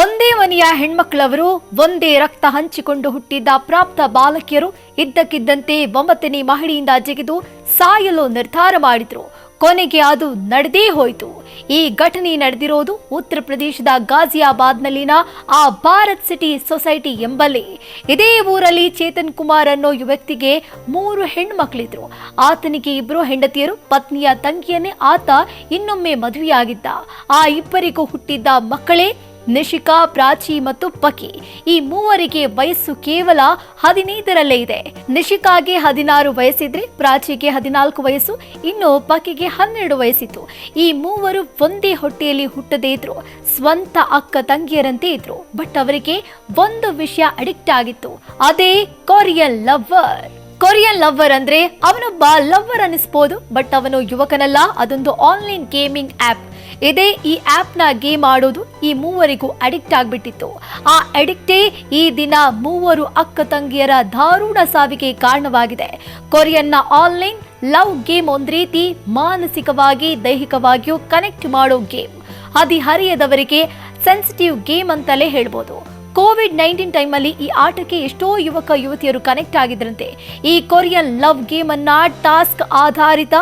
ಒಂದೇ ಮನೆಯ ಹೆಣ್ಮಕ್ಳವರು ಒಂದೇ ರಕ್ತ ಹಂಚಿಕೊಂಡು ಹುಟ್ಟಿದ್ದ ಪ್ರಾಪ್ತ ಬಾಲಕಿಯರು ಇದ್ದಕ್ಕಿದ್ದಂತೆ ಒಂಬತ್ತನೇ ಮಹಡಿಯಿಂದ ಜಗಿದು ಸಾಯಲು ನಿರ್ಧಾರ ಮಾಡಿದ್ರು. ಕೊನೆಗೆ ಅದು ನಡೆದೇ ಹೋಯಿತು. ಈ ಘಟನೆ ನಡೆದಿರೋದು ಉತ್ತರ ಪ್ರದೇಶದ ಗಾಜಿಯಾಬಾದ್ನಲ್ಲಿನ ಆ ಭಾರತ್ ಸಿಟಿ ಸೊಸೈಟಿ ಎಂಬಲ್ಲಿ. ಇದೇ ಊರಲ್ಲಿ ಚೇತನ್ ಕುಮಾರ್ ಅನ್ನೋ ವ್ಯಕ್ತಿಗೆ ಮೂರು ಹೆಣ್ಮಕ್ಳಿದ್ರು. ಆತನಿಗೆ ಇಬ್ಬರು ಹೆಂಡತಿಯರು, ಪತ್ನಿಯ ತಂಗಿಯನ್ನೇ ಆತ ಇನ್ನೊಮ್ಮೆ ಮದುವೆಯಾಗಿದ್ದ. ಆ ಇಬ್ಬರಿಗೂ ಹುಟ್ಟಿದ್ದ ಮಕ್ಕಳೇ ನಿಶಿಕಾ, ಪ್ರಾಚಿ ಮತ್ತು ಪಕಿ. ಈ ಮೂವರಿಗೆ ವಯಸ್ಸು ಕೇವಲ ಹದಿನೈದರಲ್ಲೇ ಇದೆ. ನಿಶಿಕಾಗೆ ಹದಿನಾರು ವಯಸ್ಸಿದ್ರೆ ಪ್ರಾಚಿಗೆ ಹದಿನಾಲ್ಕು ವಯಸ್ಸು, ಇನ್ನು ಪಕಿಗೆ ಹನ್ನೆರಡು ವಯಸ್ಸಿತ್ತು. ಈ ಮೂವರು ಒಂದೇ ಹೊಟ್ಟೆಯಲ್ಲಿ ಹುಟ್ಟದೇ ಇದ್ರು. ಸ್ವಂತ ಅಕ್ಕ ತಂಗಿಯರಂತೆ ಇದ್ರು. ಬಟ್ ಅವರಿಗೆ ಒಂದು ವಿಷಯ ಅಡಿಕ್ಟ್ ಆಗಿತ್ತು. ಅದೇ ಕೊರಿಯನ್ ಲವ್ವರ್ ಕೊರಿಯನ್ ಲವ್ವರ್ ಅಂದ್ರೆ ಅವನೊಬ್ಬ ಲವ್ವರ್ ಅನಿಸ್ಬೋದು, ಬಟ್ ಅವನು ಯುವಕನಲ್ಲ, ಅದೊಂದು ಆನ್ಲೈನ್ ಗೇಮಿಂಗ್ ಆಪ್ ಇದೇ ಈ ಆ್ಯಪ್ನ ಗೇಮ್ ಆಡೋದು ಈ ಮೂವರಿಗೂ ಅಡಿಕ್ಟ್ ಆಗಿಬಿಟ್ಟಿತ್ತು. ಆ ಅಡಿಕ್ಟೇ ಈ ದಿನ ಮೂವರು ಅಕ್ಕ ತಂಗಿಯರ ದಾರುಣ ಸಾವಿಗೆ ಕಾರಣವಾಗಿದೆ. ಕೊರಿಯನ್ನ ಆನ್ಲೈನ್ ಲವ್ ಗೇಮ್ ಒಂದು ರೀತಿ ಮಾನಸಿಕವಾಗಿ, ದೈಹಿಕವಾಗಿಯೂ ಕನೆಕ್ಟ್ ಮಾಡೋ ಗೇಮ್. ಹದಿಹರಿಯದವರಿಗೆ ಸೆನ್ಸಿಟಿವ್ ಗೇಮ್ ಅಂತಲೇ ಹೇಳ್ಬೋದು. ಕೋವಿಡ್ ನೈನ್ಟೀನ್ ಟೈಮಲ್ಲಿ ಈ ಆಟಕ್ಕೆ ಎಷ್ಟೋ ಯುವಕ ಯುವತಿಯರು ಕನೆಕ್ಟ್ ಆಗಿದ್ರಂತೆ. ಈ ಕೊರಿಯನ್ ಲವ್ ಗೇಮ್ ಅನ್ನ ಟಾಸ್ಕ್ ಆಧಾರಿತ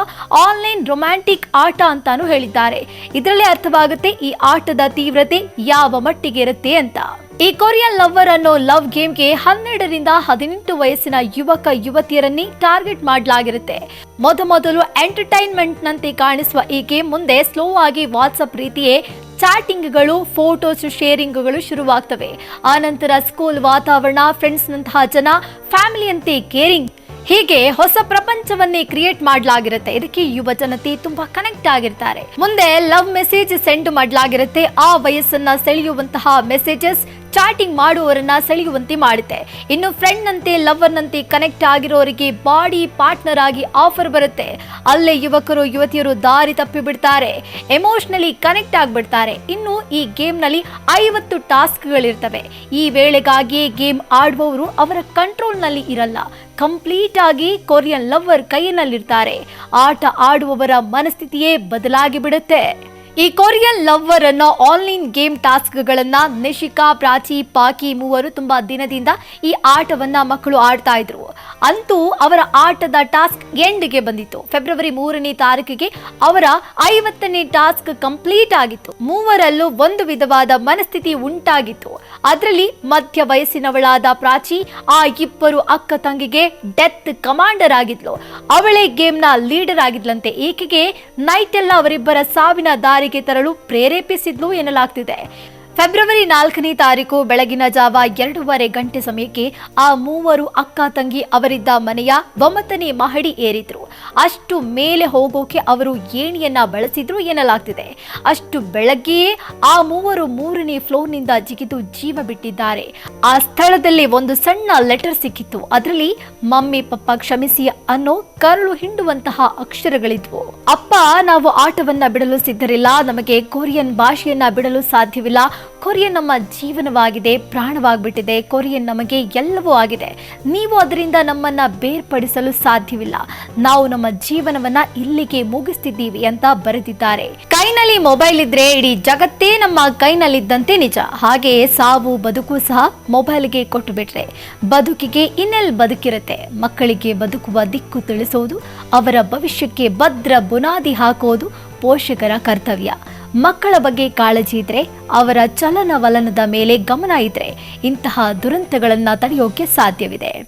ಆನ್ಲೈನ್ ರೊಮ್ಯಾಂಟಿಕ್ ಆಟ ಅಂತಾನು ಹೇಳಿದ್ದಾರೆ. ಇದರಲ್ಲಿ ಅರ್ಥವಾಗುತ್ತೆ ಈ ಆಟದ ತೀವ್ರತೆ ಯಾವ ಮಟ್ಟಿಗೆ ಇರುತ್ತೆ ಅಂತ. ಈ ಕೊರಿಯನ್ ಲವ್ವರ್ ಅನ್ನೋ ಲವ್ ಗೇಮ್ಗೆ ಹನ್ನೆರಡರಿಂದ ಹದಿನೆಂಟು ವಯಸ್ಸಿನ ಯುವಕ ಯುವತಿಯರನ್ನೇ ಟಾರ್ಗೆಟ್ ಮಾಡಲಾಗಿರುತ್ತೆ. ಮೊದಮೊದಲು ಎಂಟರ್ಟೈನ್ಮೆಂಟ್ ನಂತೆ ಕಾಣಿಸುವ ಈ ಗೇಮ್ ಮುಂದೆ ಸ್ಲೋ ಆಗಿ ವಾಟ್ಸಪ್ ರೀತಿಯೇ ಚಾಟಿಂಗ್ಗಳು, ಫೋಟೋಸ್ ಶೇರಿಂಗ್ಗಳು ಶುರುವಾಗ್ತವೆ. ಆನಂತರ ಸ್ಕೂಲ್ ವಾತಾವರಣ, ಫ್ರೆಂಡ್ಸ್ನಂತಹ ಜನ, ಫ್ಯಾಮಿಲಿಯಂತೆ ಕೇರಿಂಗ್. ಹೀಗೆ ಹೊಸ ಪ್ರಪಂಚವನ್ನೇ ಕ್ರಿಯೇಟ್ ಮಾಡಲಾಗಿರುತ್ತೆ. ಇದಕ್ಕೆ ಯುವ ಜನತೆ ತುಂಬಾ ಕನೆಕ್ಟ್ ಆಗಿರ್ತಾರೆ. ಮುಂದೆ ಲವ್ ಮೆಸೇಜ್ ಸೆಂಡ್ ಮಾಡಲಾಗಿರುತ್ತೆ. ಆ ವಯಸ್ಸನ್ನ ಸೆಳೆಯುವಂತಹ ಮೆಸೇಜಸ್ ಚಾಟಿಂಗ್ ಮಾಡುವವರನ್ನ ಸೆಳೆಯುವಂತೆ ಮಾಡುತ್ತೆ ಇನ್ನು ಫ್ರೆಂಡ್ ನಂತೆ ಲವರ್ ನಂತೆ ಕನೆಕ್ಟ್ ಆಗಿರೋರಿಗೆ ಬಾಡಿ ಪಾರ್ಟ್ನರ್ ಆಗಿ ಆಫರ್ ಬರುತ್ತೆ. ಅಲ್ಲೇ ಯುವಕರು, ಯುವತಿಯರು ದಾರಿ ತಪ್ಪಿ ಬಿಡ್ತಾರೆ ಎಮೋಷನಲಿ ಕನೆಕ್ಟ್ ಆಗಿಬಿಡ್ತಾರೆ. ಇನ್ನು ಈ ಗೇಮ್ನಲ್ಲಿ ಐವತ್ತು ಟಾಸ್ಕ್ಗಳಿರ್ತವೆ. ಈ ವೇಳೆಗಾಗಿಯೇ ಗೇಮ್ ಆಡುವವರು ಅವರ ಕಂಟ್ರೋಲ್ನಲ್ಲಿ ಇರಲ್ಲ. ಕಂಪ್ಲೀಟ್ ಆಗಿ ಕೊರಿಯನ್ ಲವರ್ ಕೈಯಲ್ಲಿರ್ತಾರೆ. ಆಟ ಆಡುವವರ ಮನಸ್ಥಿತಿಯೇ ಬದಲಾಗಿ ಬಿಡುತ್ತೆ ಈ ಕೊರಿಯನ್ ಲವ್ವರ್ ಅನ್ನೋ ಆನ್ಲೈನ್ ಗೇಮ್ ಟಾಸ್ಕ್ಗಳನ್ನ ನಿಶಿಕಾ, ಪ್ರಾಚಿ, ಪಾಕಿ ಮೂವರು ತುಂಬಾ ದಿನದಿಂದ ಈ ಆಟವನ್ನ ಮಕ್ಕಳು ಆಡ್ತಾ ಇದ್ರು. ಅಂತೂ ಅವರ ಆಟದ ಟಾಸ್ಕ್ ಎಂಡ್ಗೆ ಬಂದಿತ್ತು. ಫೆಬ್ರವರಿ ಮೂರನೇ ತಾರೀಕಿಗೆ ಅವರ ಐವತ್ತನೇ ಟಾಸ್ಕ್ ಕಂಪ್ಲೀಟ್ ಆಗಿತ್ತು. ಮೂವರಲ್ಲೂ ಒಂದು ವಿಧವಾದ ಮನಸ್ಥಿತಿ ಉಂಟಾಗಿತ್ತು. ಅದರಲ್ಲಿ ಮಧ್ಯ ವಯಸ್ಸಿನವಳಾದ ಪ್ರಾಚಿ ಆ ಇಬ್ಬರು ಅಕ್ಕ ತಂಗಿಗೆ ಡೆತ್ ಕಮಾಂಡರ್ ಆಗಿದ್ಲು. ಅವಳೇ ಗೇಮ್ನ ಲೀಡರ್ ಆಗಿದ್ಲಂತೆ. ಈಕೆಗೆ ನೈಟ್ ಎಲ್ಲ ಅವರಿಬ್ಬರ ಸಾವಿನ ದಾರಿಗೆ ತರಲು ಪ್ರೇರೇಪಿಸಿದ್ಲು ಎನ್ನಲಾಗ್ತಿದೆ. ಫೆಬ್ರವರಿ ನಾಲ್ಕನೇ ತಾರೀಕು ಬೆಳಗಿನ ಜಾವ ಎರಡೂವರೆ ಗಂಟೆ ಸಮಯಕ್ಕೆ ಆ ಮೂವರು ಅಕ್ಕ ತಂಗಿ ಅವರಿದ್ದ ಮನೆಯ ಒಂಬತ್ತನೇ ಮಹಡಿ ಏರಿದ್ರು. ಅಷ್ಟು ಮೇಲೆ ಹೋಗೋಕೆ ಅವರು ಏಣಿಯನ್ನ ಬಳಸಿದ್ರು ಎನ್ನಲಾಗ್ತಿದೆ. ಅಷ್ಟು ಬೆಳಗ್ಗೆಯೇ ಆ ಮೂವರು ಮೂರನೇ ಫ್ಲೋರ್ನಿಂದ ಜಿಗಿದು ಜೀವ ಬಿಟ್ಟಿದ್ದಾರೆ. ಆ ಸ್ಥಳದಲ್ಲಿ ಒಂದು ಸಣ್ಣ ಲೆಟರ್ ಸಿಕ್ಕಿತ್ತು. ಅದರಲ್ಲಿ, ಮಮ್ಮಿ, ಪಪ್ಪ ಕ್ಷಮಿಸಿ ಅನ್ನೋ ಕರುಳು ಹಿಂಡುವಂತಹ ಅಕ್ಷರಗಳಿದ್ವು. ಅಪ್ಪ, ನಾವು ಆಟವನ್ನ ಬಿಡಲು ಸಿದ್ಧರಿಲ್ಲ. ನಮಗೆ ಕೊರಿಯನ್ ಭಾಷೆಯನ್ನ ಬಿಡಲು ಸಾಧ್ಯವಿಲ್ಲ. ಕೊರಿಯನ್ ನಮ್ಮ ಜೀವನವಾಗಿದೆ, ಪ್ರಾಣವಾಗ್ಬಿಟ್ಟಿದೆ, ಕೊರಿಯನ್ ನಮಗೆ ಎಲ್ಲವೂ ಆಗಿದೆ. ನೀವು ಅದರಿಂದ ನಮ್ಮನ್ನು ಬೇರ್ಪಡಿಸಲು ಸಾಧ್ಯವಿಲ್ಲ. ನಾವು ನಮ್ಮ ಜೀವನವನ್ನ ಇಲ್ಲಿಗೆ ಮುಗಿಸ್ತಿದ್ದೀವಿ ಅಂತ ಬರೆದಿದ್ದಾರೆ. ಕೈನಲ್ಲಿ ಮೊಬೈಲ್ ಇದ್ರೆ ಇಡೀ ಜಗತ್ತೇ ನಮ್ಮ ಕೈನಲ್ಲಿದ್ದಂತೆ ನಿಜ. ಹಾಗೆ ಸಾವು, ಬದುಕು ಸಹ ಮೊಬೈಲ್ಗೆ ಕೊಟ್ಟು ಬಿಟ್ರೆ. ಬದುಕಿಗೆ ಇನ್ನೆಲ್ ಬದುಕಿರುತ್ತೆ. ಮಕ್ಕಳಿಗೆ ಬದುಕುವ ದಿಕ್ಕು ತಿಳಿಸೋದು, ಅವರ ಭವಿಷ್ಯಕ್ಕೆ ಭದ್ರ ಬುನಾದಿ ಹಾಕೋದು ಪೋಷಕರ ಕರ್ತವ್ಯ. ಮಕ್ಕಳ ಬಗ್ಗೆ ಕಾಳಜಿ ಇದ್ರೆ ಅವರ ಚಲನವಲನದ ಮೇಲೆ ಗಮನ ಇದ್ರೆ ಇಂತಹ ದುರಂತಗಳನ್ನು ತಡೆಯೋಕೆ ಸಾಧ್ಯವಿದೆ.